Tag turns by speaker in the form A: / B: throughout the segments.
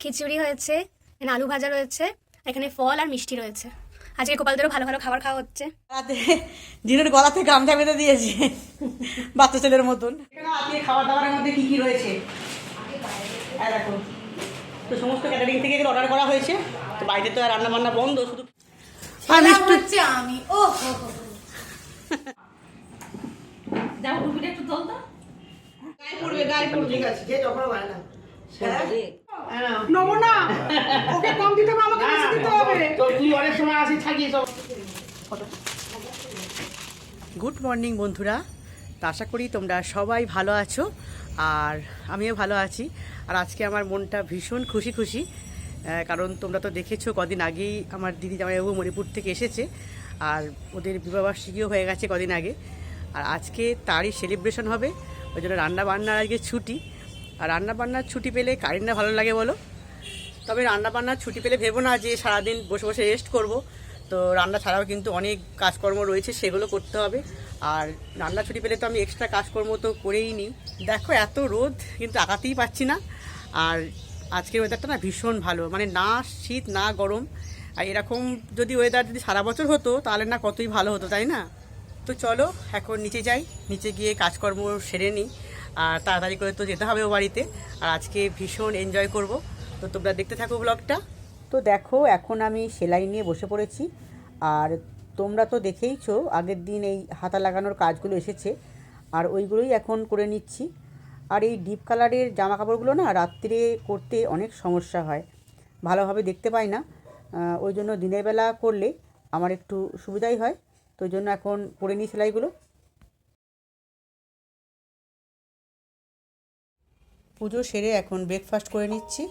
A: খিচুড়ি হয়েছে এখানে আলু ভাজা রয়েছে এখানে ফল আর মিষ্টি রয়েছে। আজকে গোপালদেরও ভালো ভালো খাবার খাওয়া হচ্ছে।
B: গলাতে জিনুর গলাতে গামছা বেঁধে দিয়েছে বাচ্চা ছেলের মতন। আজকে খাবার দাবারের মধ্যে কি কি রয়েছে? দেখো তো সমস্ত ক্যাটারিং থেকে এগুলো অর্ডার করা হয়েছে তো বাড়িতে তো আর রান্না বান্না বন্ধ শুধু
C: আমি। ও যাও টুপিটা একটু তোল তো।
B: গায়ে পড়বে গায়ে পড়বে। ঠিক আছে যে যখন হয়? না
D: নেব না। ওকে কম দিতে হবে আমাকে বেশি দিতে হবে।
E: তো তুই অনেক সময় থাকিস
B: গুড মর্নিং বন্ধুরা। তো আশা করি তোমরা সবাই ভালো আছো আর আমিও ভালো আছি। আর আজকে আমার মনটা ভীষণ খুশি খুশি কারণ তোমরা তো দেখেছ কদিন আগেই আমার দিদি জামাইবাবু মণিপুর থেকে এসেছে আর ওদের বিবাহবার্ষিকীও হয়ে গেছে কদিন আগে। আর আজকে তারই সেলিব্রেশন হবে ওই জন্য রান্না বান্নার আজকে ছুটি। আর রান্না বান্নার ছুটি পেলে কারির না ভালো লাগে বলো। তবে রান্না বান্নার ছুটি পেলে ভেবো না যে সারাদিন বসে বসে রেস্ট করব। তো রান্না ছাড়াও কিন্তু অনেক কাজকর্ম রয়েছে, সেগুলো করতে হবে। আর রান্না ছুটি পেলে তো আমি এক্সট্রা কাজকর্ম তো করেই নিই। দেখো এত রোদ, কিন্তু আঁকাতেই পাচ্ছি না। আর আজকের ওয়েদারটা না ভীষণ ভালো মানে না শীত, না গরম। আর এরকম যদি ওয়েদার যদি সারা বছর হতো, তাহলে না কতই ভালো হতো, তাই না? তো চলো, এখন নিচে যাই, নিচে গিয়ে কাজকর্ম সেরে নিই। আর তাড়াতাড়ি করে তো যেতে হবে ও বাড়িতে। আর আজকে ভীষণ এনজয় করব। তো তোমরা দেখতে থাকো ব্লগটা তো দেখো, এখন আমি সেলাই নিয়ে বসে পড়েছি। আর তোমরা তো দেখেইছো, আগের দিন এই হাতা লাগানোর কাজগুলো এসেছে। আর ওইগুলোই এখন করে নিচ্ছি। আর এই ডিপ কালারের জামা কাপড়গুলো না রাত্রে করতে অনেক সমস্যা হয়। ভালোভাবে দেখতে পাই না। ওই জন্য দিনের বেলা করলে আমার একটু সুবিধাই হয়। তো জন্য এখন করে নিই সেলাইগুলো। পুজো সেরে এখন ব্রেকফাস্ট করে নিচ্ছি।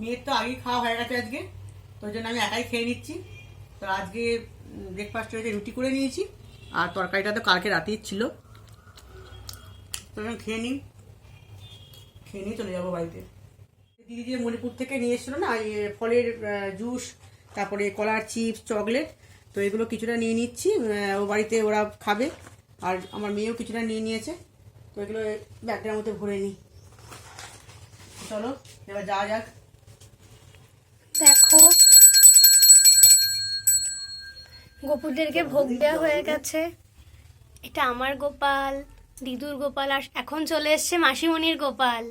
B: মেয়ের তো আগেই খাওয়া হয়ে গেছে আজকে, তো ওই জন্য আমি একাই খেয়ে নিচ্ছি। তো আজকে ব্রেকফাস্ট হয়েছে, রুটি করে নিয়েছি, আর তরকারিটা তো কালকে রাতেই ছিল। তো খেয়ে নিই। খেয়ে নিয়ে চলে যাব বাড়িতে। দিদি যে মণিপুর থেকে নিয়ে এসেছিল না ফলের জুস, তারপরে কলার চিপস, চকলেট, তো এগুলো কিছুটা নিয়ে নিচ্ছি ও বাড়িতে ওরা খাবে, আর আমার মেয়েও কিছুটা নিয়ে নিয়েছে। তো এগুলো ব্যাগটার মধ্যে ভরে নিই। চলো, এবার যাওয়া যাক।
A: দেখো গোপুরদেরকে ভোগ দেওয়া হয়ে গেছে। এটা আমার গোপাল, দিদুর গোপাল, আর এখন চলে এসছে মাসিমণির গোপাল।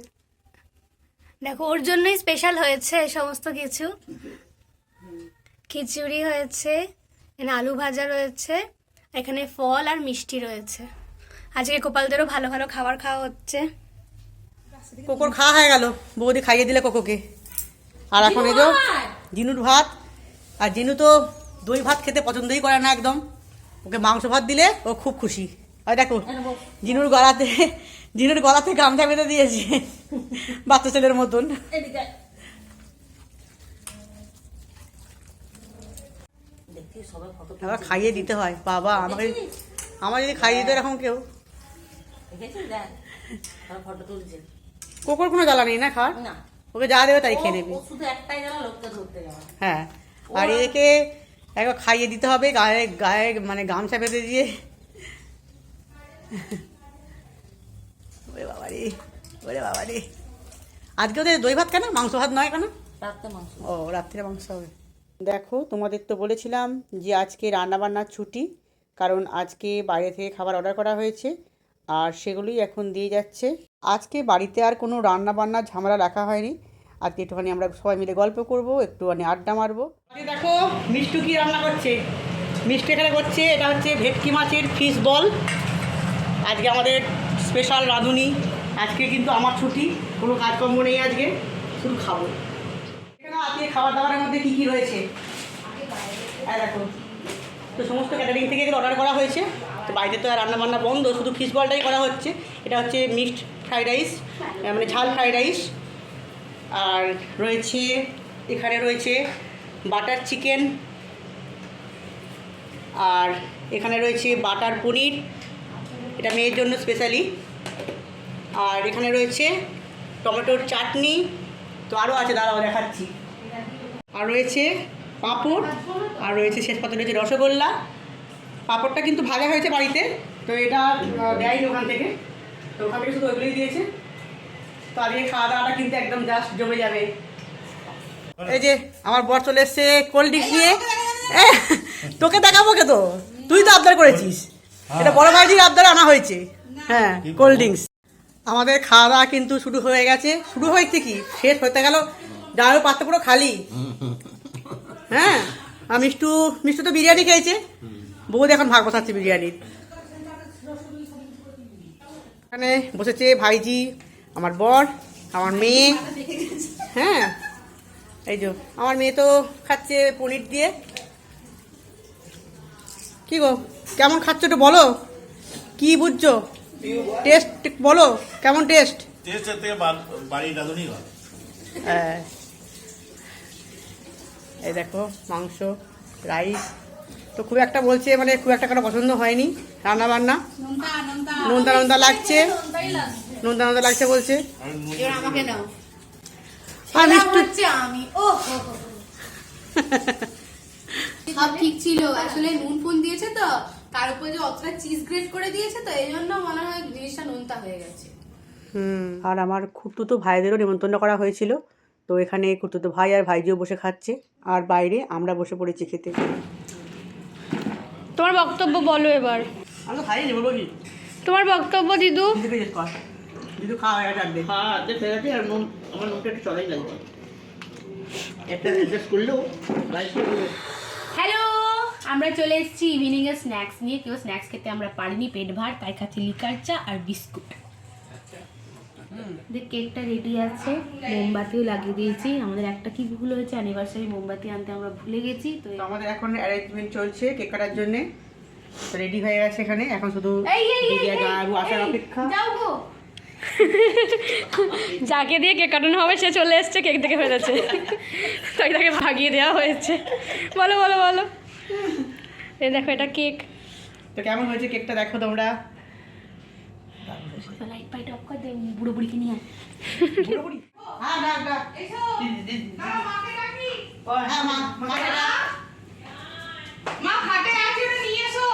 A: দেখো, ওর জন্যই স্পেশাল হয়েছে সমস্ত কিছু। খিচুড়ি হয়েছে, এখানে আলু ভাজা রয়েছে এখানে ফল আর মিষ্টি রয়েছে। আজকে গোপালদেরও ভালো ভালো খাবার খাওয়া হচ্ছে।
B: কোকোর খাওয়া হয়ে গেল। বৌদি খাইয়ে দিলে কোকোকে। আর এখন এই যে জিনুর ভাত? আর জিনু তো দই ভাত খেতে পছন্দই করে না একদম। ওকে মাংস ভাত দিলে ও খুব খুশি। আর দেখো জিনুর গলাতে জিনুর গলাতে গামছা বেঁধে দিয়েছে। বাচ্চা ছেলের মতন। আবার খাইয়ে দিতে হয়। বাবা আমাকে আমার যদি খাইয়ে দিত এরকম কেউ।
C: ফটো তুলছে।
B: কোকোর কোনো জ্বালা নেই না খাওয়ার?
C: না।
B: ওকে যা দেবে তাই খেয়ে নেবে।
C: শুধু একটাই লোকটা ধরতে যাওয়া
B: হ্যাঁ। আর একে একবার খাইয়ে দিতে হবে গায়ে গায়ে মানে গামছা বেঁধে দিয়ে। ওরে বাবা রে ওরে বাবা রে। আজকে ওদের দই ভাত কেন? মাংস ভাত নয় কেন?
C: রাত্রে মাংস।
B: ও রাত্রে মাংস হবে। দেখো তোমাদের তো বলেছিলাম যে আজকে রান্নাবান্নার ছুটি কারণ আজকে বাইরে থেকে খাবার অর্ডার করা হয়েছে আর সেগুলোই এখন দিয়ে যাচ্ছে। আজকে বাড়িতে আর কোনো রান্না বান্নার ঝামেলা রাখা হয়নি। আজকে একটুখানি আমরা সবাই মিলে গল্প করব, একটুখানি আড্ডা মারবো। দেখো, মিষ্টু কি রান্না করছে? মিষ্টি এখানে করছে, এটা হচ্ছে ভেটকি মাছের ফিশ বল আজকে আমাদের স্পেশাল রাঁধুনি। আজকে কিন্তু আমার ছুটি, কোনো কাজকর্ম নেই আজকে, শুধু খাব। আজকে খাবার দাবারের মধ্যে কী কী রয়েছে? এই দেখো, তো সমস্ত ক্যাটারিং থেকে অর্ডার করা হয়েছে। তো বাড়িতে তো আর রান্না বান্না বন্ধ, শুধু ফিশ বলটাই করা হচ্ছে। এটা হচ্ছে মিক্সড ফ্রাইড রাইস মানে ঝাল ফ্রাইড রাইস আর রয়েছে, এখানে রয়েছে বাটার চিকেন আর এখানে রয়েছে বাটার পনির, এটা মেয়ের জন্য স্পেশালি আর এখানে রয়েছে টমেটোর চাটনি, তো আরও আছে, দাঁড়াও দেখাচ্ছি। আর রয়েছে পাঁপড়, আর রয়েছে শেষ পাতে রয়েছে রসগোল্লা। পাঁপড়টা কিন্তু ভাজা হয়েছে বাড়িতে, তো এটা দেয়নি ওখান থেকে। তো ওখান থেকে শুধু ওইগুলোই দিয়েছে। তো আজকে খাওয়া দাওয়াটা কিন্তু একদম জাস্ট জমে যাবে। এই যে আমার বর চলে এসছে কোল্ড ড্রিঙ্কস নিয়ে। তোকে দেখাবো কে তো? তুই তো আবদার করেছিস। এটা বড় ভাই ভাইজির আবদার আনা হয়েছে। হ্যাঁ কোল্ড ড্রিঙ্কস আমাদের খাওয়া দাওয়া কিন্তু শুরু হয়ে গেছে। শুরু হয়েছে কি? শেষ হতে গেল। ডালের পাত্র পুরো খালি। হ্যাঁ আর মিষ্টু মিষ্টু তো বিরিয়ানি খেয়েছে। বৌদি এখন ভাগ বসাচ্ছে বিরিয়ানির। এখানে বসেছে ভাইজি আমার বর আমার মেয়ে। হ্যাঁ এই যে আমার মেয়ে তো খাচ্ছে পনির দিয়ে। কি গো কেমন খাচ্ছ একটু বলো। কি বুঝছ? টেস্ট বলো কেমন টেস্ট হ্যাঁ। এই দেখো মাংস রাইস তো খুব একটা বলছে মানে খুব একটা কারও পছন্দ হয়নি রান্না বান্না নোনতা নোনতা লাগছে। নোনতা নোনতা লাগছে বলছে।
A: আমি। সব ঠিক ছিল। আসলে নুন ফুন দিয়েছে তো। তার উপর যে অতটা চিজ গ্রেট করে দিয়েছে তো এই জন্য মনে হয় জিনিসটা নুনতা হয়ে গেছে।
B: হুম। আর আমার খুঁড়তুতো ভাইদেরও নিমন্ত্রণ করা হয়েছিল। তো এখানে খুঁড়তুতো ভাই আর ভাইজিও বসে খাচ্ছে। আর বাইরে আমরা বসে পড়েছি খেতে।
A: তোমার বক্তব্য বলো এবার।
B: আমি তো খাইনি বলো কি?
A: তোমার বক্তব্য দিদু।
B: খাওয়া এটা
E: আর নুন আমার নুনটা একটু চড়াই লাগবে একটা অ্যাডজাস্ট করলেও
F: হ্যালো আমরা চলে এসেছি ইভিনিং এর স্ন্যাক্স নিয়ে। কেউ স্ন্যাক্স খেতে আমরা পারিনি পেট ভার তাই খাচ্ছি লিকার চা আর বিস্কুট। যে কেকটা রেডি আছে। মোমবাতিও লাগিয়ে দিয়েছি। আমাদের একটা কি ভুল হয়েছে অ্যানিভার্সারি মোমবাতি আনতে আমরা ভুলে গেছি তো
B: আমাদের এখন অ্যারেঞ্জমেন্ট চলছে কেক কাটার জন্য। রেডি হয়ে গেছে এখানে। এখন শুধু আসার অপেক্ষা।
F: যাও গো।
A: যাকে দিয়ে কেক কাটানো হবে সে চলে এসছে কেক দেখে ফেলেছে। তাই তাকে ভাগিয়ে দেওয়া হয়েছে। বলো বলো বলো। এই দেখো এটা কেক।
B: তো কেমন হয়েছে কেকটা? দেখো তোমরা।
F: লাইট ফাইট অফ করে দে বুড়ো বুড়িকে নিয়ে আয়।
B: পুরোপুরি হ্যাঁ ডাক ডাক দিদি, দিদি। ও, হ্যাঁ মা মাকে ডাক।
D: মা খাটে আছে নিয়ে এসো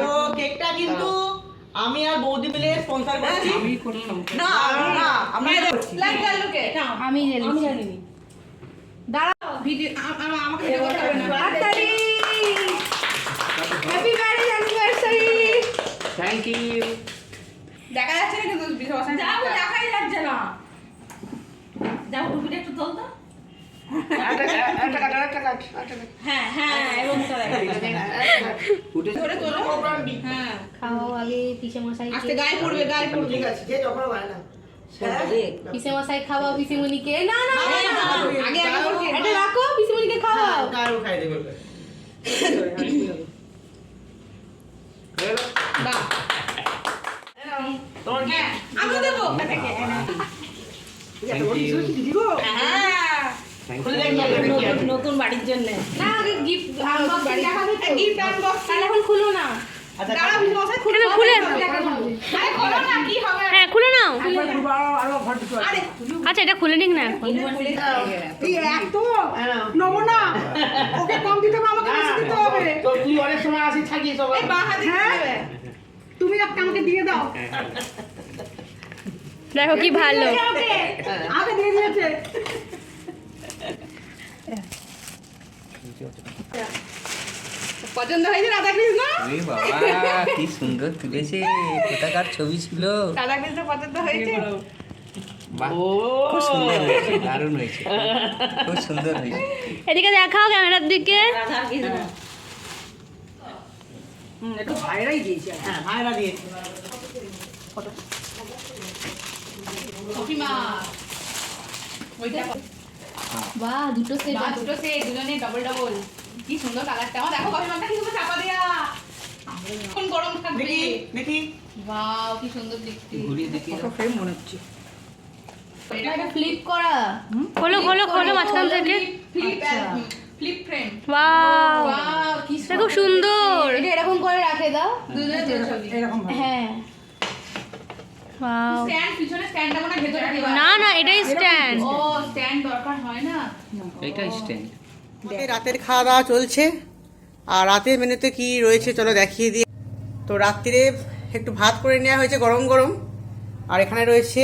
B: তো কেকটা কিন্তু আমি আর বৌদি মিলে স্পন্সর করছি। না না আমরা করছি।
D: লাগবে লোকে
F: আমি জানি
D: দাঁড়াও। ভিডিও আমাকে ভিডিও করতে হবে না। তাড়াতাড়ি happy marriage anniversary
E: thank you
D: দেখা যাচ্ছে না কিন্তু যাও দেখাই যাচ্ছে না।
F: যাও টুপিটা একটু তোল তো। হ্যাঁ হ্যাঁ
D: হ্যাঁ।
F: খাওয়াও আগে পিসে মশাই
D: আজকে গায়ে পড়বে গায়ে পড়বে।
E: ঠিক আছে যে যখন না।
F: খাওয়াও পিসিমণিকে না না
D: আগে আগে করবে
F: এটা রাখো পিসিমণিকে খাওয়াও।
B: দারুণ খাই দেবে
D: বাহ।
E: তোমার কি?
D: আমি দেবো। হ্যাঁ
F: নতুন বাড়ির জন্য।
D: না গিফট আনবক্সিং দেখাবে তো। গিফট আনবক্সিং
F: তাহলে এখন খুলো না।
B: আচ্ছা
A: হ্যাঁ খুলে নাও আচ্ছা এটা খুলে নিক না এখন।
D: ওকে কম দিতে হবে আমাকে দিতে হবে।
E: তুই অনেক সময় আসিস থাকিস
D: তুমি একটা আমাকে দিয়ে দাও।
A: দেখো কি ভালো।
D: আগে দিয়ে দিয়েছে। পছন্দ হয়েছে
G: বাবা কি সুন্দর তুলেছে। কোথাকার ছবি ছিল।
D: রাধা কৃষ্ণ পছন্দ হয়েছে?
G: খুব সুন্দর হয়েছে দারুণ হয়েছে। খুব সুন্দর হয়েছে।
A: এদিকে দেখাও ক্যামেরার দিকে।
B: একটু ভাইরাই দিয়েছে হ্যাঁ ভাইরা দিয়েছে।
F: বাহ দুটো সেট
D: দুটো সেট দুজনে ডবল ডবল কি সুন্দর কালারটা আমার দেখো কফি মানটা কি চাপা দেয়া। এখন গরম থাকবে।
B: দেখি দেখি।
D: কি সুন্দর দেখতে।
G: ঘুরিয়ে দেখি
B: ফ্রেম মনে হচ্ছে।
F: এটা ফ্লিপ করা।
A: খোলো খোলো খোলো মাঝখান থেকে
D: flip flip frame
A: wow
D: wow কি
A: খুব সুন্দর।
F: এটা এরকম করে রাখে দাও।
D: দুজনে
B: এরকম
F: হ্যাঁ।
A: ওয়াও
D: স্ট্যান্ড পিছনে স্ট্যান্ডটা মনে ভেতরে দিবা
A: না না এটাই স্ট্যান্ড
D: ও স্ট্যান্ড দরকার হয় না?
G: এইটা স্ট্যান্ড
B: রাতের খাওয়া দাওয়া চলছে। আর রাতের মেনুতে কি রয়েছে চলো দেখিয়ে দিই। তো রাত্রিরে একটু ভাত করে নেওয়া হয়েছে গরম গরম। আর এখানে রয়েছে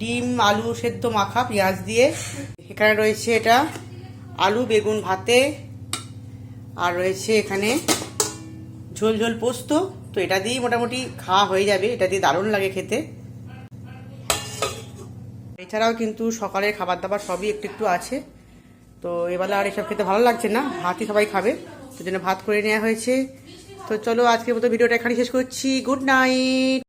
B: ডিম আলু সেদ্ধ মাখা পেঁয়াজ দিয়ে। এখানে রয়েছে এটা আলু, বেগুন ভাতে, আর রয়েছে এখানে ঝোল ঝোল পোস্ত। তো এটা দিয়েই মোটামুটি খাওয়া হয়ে যাবে। এটা দিয়ে দারুণ লাগে খেতে। এছাড়াও কিন্তু সকালের খাবার দাবার সবই একটু একটু আছে। তো এবেলা আর এসব খেতে ভালো লাগছে না। ভাতই সবাই খাবে। তো জন্য ভাত করে নেওয়া হয়েছে। তো চলো আজকের মতো ভিডিওটা এখানে শেষ করছি। Good night!